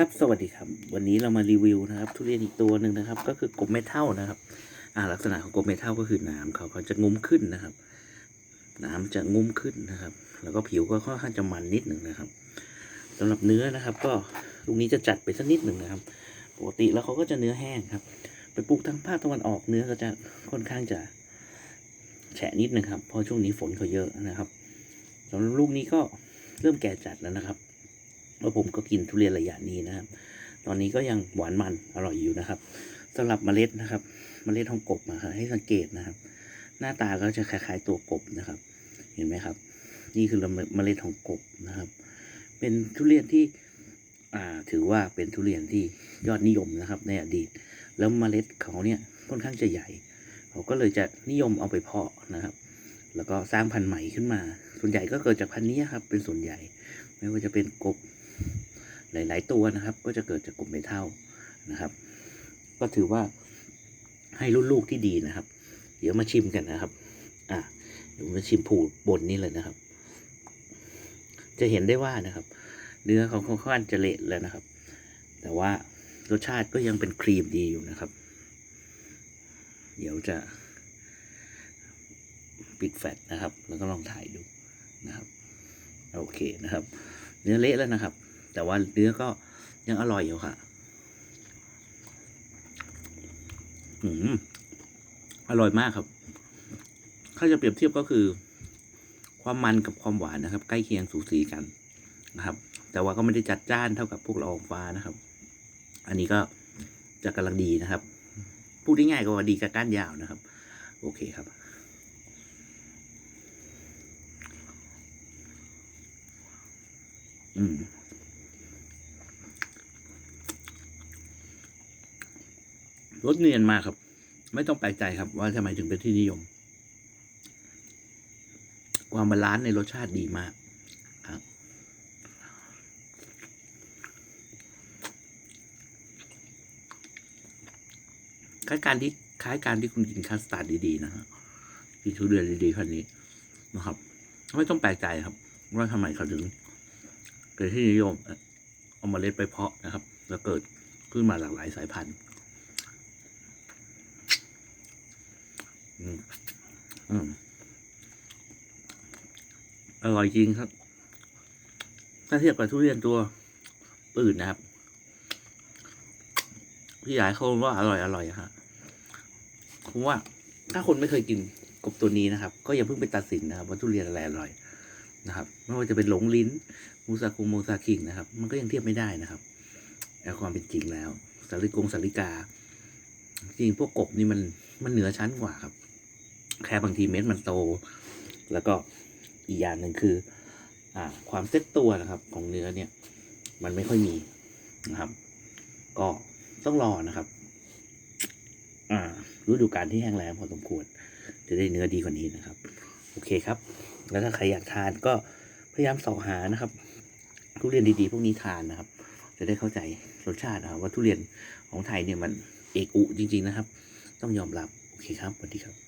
ครับสวัสดีครับ วันนี้เรามารีวิวนะครับ ทุเรียนอีกตัวหนึ่งนะครับ ก็คือกบเมทัลนะครับ อ่า ลักษณะของกบเมทัลก็คือนามเขาเขาจะงุ้มขึ้นนะครับหนาจะงุ้มขึ้นนะครับ แล้วก็ผิวก็ค่อนข้างจะมันนิดหนึ่งนะครับสำหรับเนื้อนะครับ ก็ลูกนี้จะจัดไปสักนิดหนึ่งนะครับปกติแล้วเขาก็จะเนื้อแห้งครับ ไปปลูกทางภาคตะวันออกเนื้อก็จะค่อนข้างจะแฉะนิดนึงครับเพราะช่วงนี้ฝนเขาเยอะนะครับสำหรับลูกนี้ก็เริ่มแก่จัดแล้วนะครับ แล้วผมก็กินทุเรียนระยะนี้นะครับ ตอนนี้ก็ยังหวานมันอร่อยอยู่นะครับสำหรับเมล็ดนะครับ เมล็ดของกบนะครับให้สังเกตนะครับ หน้าตาก็จะคล้ายๆตัวกบนะครับ เห็นไหมครับ นี่คือเมล็ดของกบนะครับ เป็นทุเรียนที่อ่าถือว่าเป็นทุเรียนที่ยอดนิยมนะครับ ในอดีต แล้วเมล็ดเขาเนี่ยค่อนข้างจะใหญ่เขาก็เลยจะนิยมเอาไปเพาะนะครับ แล้วก็สร้างพันธุ์ใหม่ขึ้นมา ส่วนใหญ่ก็เกิดจากพันธุ์นี้ครับ เป็นส่วนใหญ่ ไม่ว่าจะเป็นกบ หลาย ๆ ตัวนะครับ ก็จะเกิดจากกลุ่มเมทัลนะครับ ก็ถือว่าให้รุ่นลูกที่ดีนะครับ เดี๋ยวมาชิมกันนะครับ อะเดี๋ยวมาชิมผูบนนี้เลยนะครับ จะเห็นได้ว่านะครับ เนื้อของเขาค่อนข้างจะเละแล้วนะครับ แต่ว่ารสชาติก็ยังเป็นครีมดีอยู่นะครับ เดี๋ยวจะปิดแฟตนะครับ แล้วก็ลองถ่ายดูนะครับ โอเคนะครับ เนื้อเละแล้วนะครับ แต่ว่าเนื้อก็ยังอร่อยอยู่ค่ะ อืมอร่อยมากครับ ถ้าจะเปรียบเทียบก็คือ ความมันกับความหวานนะครับ ใกล้เคียงสูสีกันนะครับ แต่ว่าก็ไม่ได้จัดจ้านเท่ากับพวกลองฟ้านะครับ อันนี้ก็จะกำลังดีนะครับ พูดง่ายๆก็ว่าดีกับก้านยาวนะครับ โอเคครับอืม รสเนียนมากครับ ไม่ต้องแปลกใจครับ ว่าทำไมถึงเป็นที่นิยม ความบาลานซ์ในรสชาติดีมากครับคล้ายการที่คล้ายการที่คุณกินคัสตาร์ดดีๆนะฮะกินทุเรียนดีๆคันนี้นะครับ ไม่ต้องแปลกใจครับ ว่าทำไมเขาถึงเป็นที่นิยมเอามาเล็ดไปเพาะนะครับ แล้วเกิดขึ้นมาหลากหลายสายพันธุ์ อร่อยจริงครับ ถ้าเทียบกับทุเรียนตัวอื่นนะครับ พี่ยายเขาว่าอร่อยอร่อยอะฮะผมว่า ถ้าคนไม่เคยกินกบตัวนี้นะครับ ก็อย่าเพิ่งไปตัดสินนะครับว่าทุเรียนอะไรอร่อยนะครับไม่ว่าจะเป็นหลงลิ้นมูซาคุงมูซาคิงนะครับ มันก็ยังเทียบไม่ได้นะครับแต่ความเป็นจริงแล้วสาลิกงสาลิกา จริงพวกกบนี่มันมันเหนือชั้นกว่าครับ แค่บางทีเม็ดมันโต แล้วก็อีกอย่างหนึ่งคืออ่าความเซ็ตตัวนะครับของเนื้อเนี่ยมันไม่ค่อยมีนะครับ ก็ต้องรอนะครับอ่าฤดูกาลที่แห้งแล้งพอสมควร จะได้เนื้อดีกว่านี้นะครับ โอเคครับ แล้วถ้าใครอยากทานก็พยายามสอหานะครับ ทุเรียนดีๆ พวกนี้ทานนะครับ จะได้เข้าใจรสชาตินะครับว่าทุเรียนของไทยเนี่ยมันเอกอุจริง ๆนะครับ ต้องยอมรับ โอเคครับสวัสดีครับ